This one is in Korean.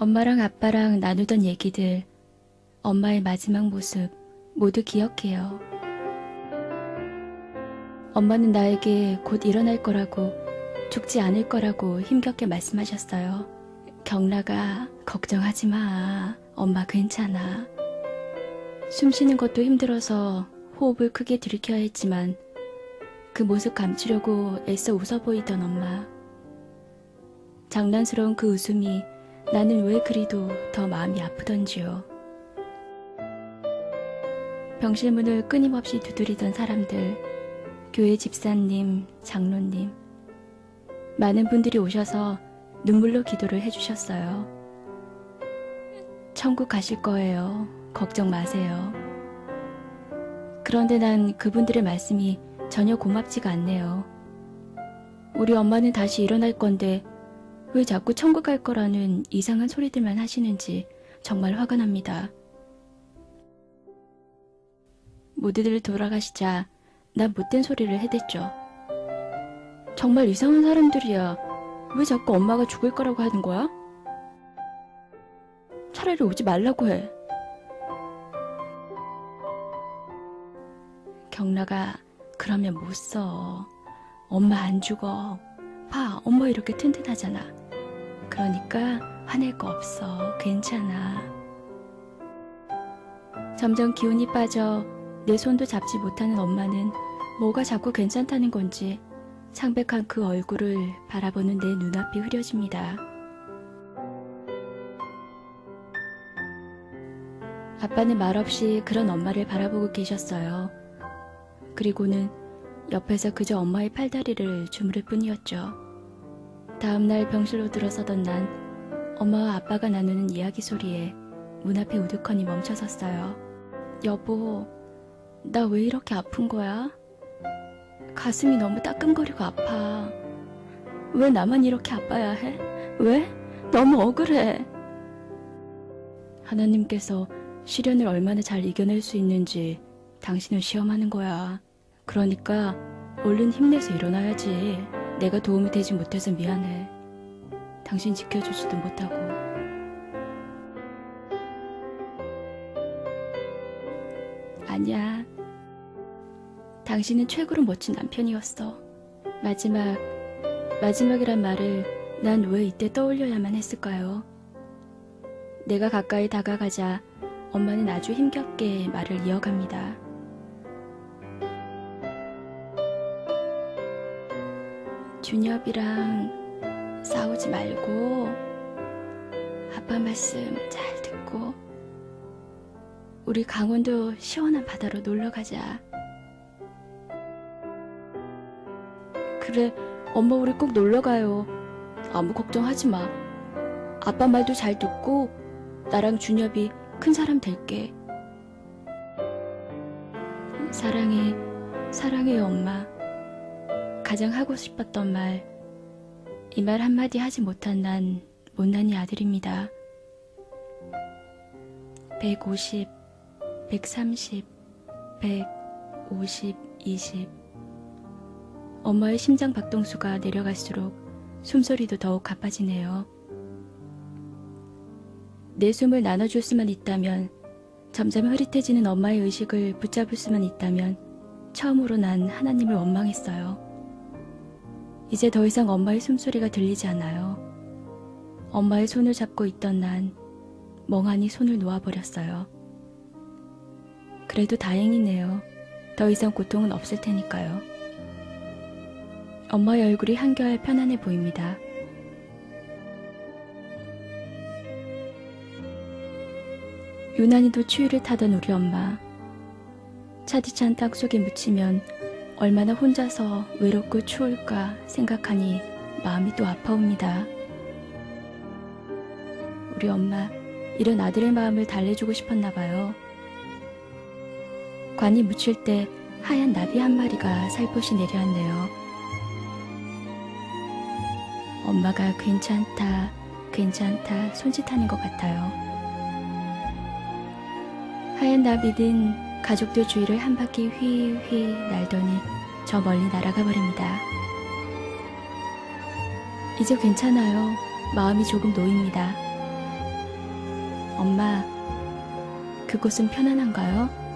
엄마랑 아빠랑 나누던 얘기들, 엄마의 마지막 모습 모두 기억해요. 엄마는 나에게 곧 일어날 거라고, 죽지 않을 거라고 힘겹게 말씀하셨어요. 경라가 걱정하지 마. 엄마 괜찮아. 숨 쉬는 것도 힘들어서 호흡을 크게 들이켜야 했지만 그 모습 감추려고 애써 웃어 보이던 엄마. 장난스러운 그 웃음이 나는 왜 그리도 더 마음이 아프던지요. 병실 문을 끊임없이 두드리던 사람들, 교회 집사님, 장로님. 많은 분들이 오셔서 눈물로 기도를 해주셨어요. 천국 가실 거예요. 걱정 마세요. 그런데 난 그분들의 말씀이 전혀 고맙지가 않네요. 우리 엄마는 다시 일어날 건데 왜 자꾸 천국 갈 거라는 이상한 소리들만 하시는지 정말 화가 납니다. 모두들 돌아가시자 난 못된 소리를 해댔죠. 정말 이상한 사람들이야. 왜 자꾸 엄마가 죽을 거라고 하는 거야? 차라리 오지 말라고 해. 경라가 그러면 못 써. 엄마 안 죽어. 봐, 엄마 이렇게 튼튼하잖아. 그러니까 화낼 거 없어. 괜찮아. 점점 기운이 빠져 내 손도 잡지 못하는 엄마는 뭐가 자꾸 괜찮다는 건지 창백한 그 얼굴을 바라보는 내 눈앞이 흐려집니다. 아빠는 말없이 그런 엄마를 바라보고 계셨어요. 그리고는 옆에서 그저 엄마의 팔다리를 주무를 뿐이었죠. 다음날 병실로 들어서던 난 엄마와 아빠가 나누는 이야기 소리에 문 앞에 우두커니 멈춰섰어요. 여보, 나 왜 이렇게 아픈 거야? 가슴이 너무 따끔거리고 아파. 왜 나만 이렇게 아파야 해? 왜? 너무 억울해. 하나님께서 시련을 얼마나 잘 이겨낼 수 있는지 당신을 시험하는 거야. 그러니까 얼른 힘내서 일어나야지. 내가 도움이 되지 못해서 미안해. 당신 지켜주지도 못하고. 아니야. 당신은 최고로 멋진 남편이었어. 마지막, 마지막이란 말을 난 왜 이때 떠올려야만 했을까요? 내가 가까이 다가가자 엄마는 아주 힘겹게 말을 이어갑니다. 준엽이랑 싸우지 말고 아빠 말씀 잘 듣고 우리 강원도 시원한 바다로 놀러 가자. 그래, 엄마 우리 꼭 놀러 가요. 아무 걱정하지 마. 아빠 말도 잘 듣고 나랑 준엽이 큰 사람 될게. 사랑해, 사랑해 엄마. 가장 하고 싶었던 말. 이 말 한마디 하지 못한 난 못난이 아들입니다. 150, 130, 150, 20. 엄마의 심장 박동수가 내려갈수록 숨소리도 더욱 가빠지네요. 내 숨을 나눠줄 수만 있다면, 점점 흐릿해지는 엄마의 의식을 붙잡을 수만 있다면, 처음으로 난 하나님을 원망했어요. 이제 더 이상 엄마의 숨소리가 들리지 않아요. 엄마의 손을 잡고 있던 난 멍하니 손을 놓아버렸어요. 그래도 다행이네요. 더 이상 고통은 없을 테니까요. 엄마의 얼굴이 한결 편안해 보입니다. 유난히도 추위를 타던 우리 엄마. 차디찬 땅 속에 묻히면 얼마나 혼자서 외롭고 추울까 생각하니 마음이 또 아파옵니다. 우리 엄마, 이런 아들의 마음을 달래주고 싶었나 봐요. 관이 묻힐 때 하얀 나비 한 마리가 살포시 내려왔네요. 엄마가 괜찮다, 괜찮다 손짓하는 것 같아요. 하얀 나비는 가족들 주위를 한 바퀴 휘휘 날더니 저 멀리 날아가 버립니다. 이제 괜찮아요. 마음이 조금 놓입니다. 엄마, 그곳은 편안한가요?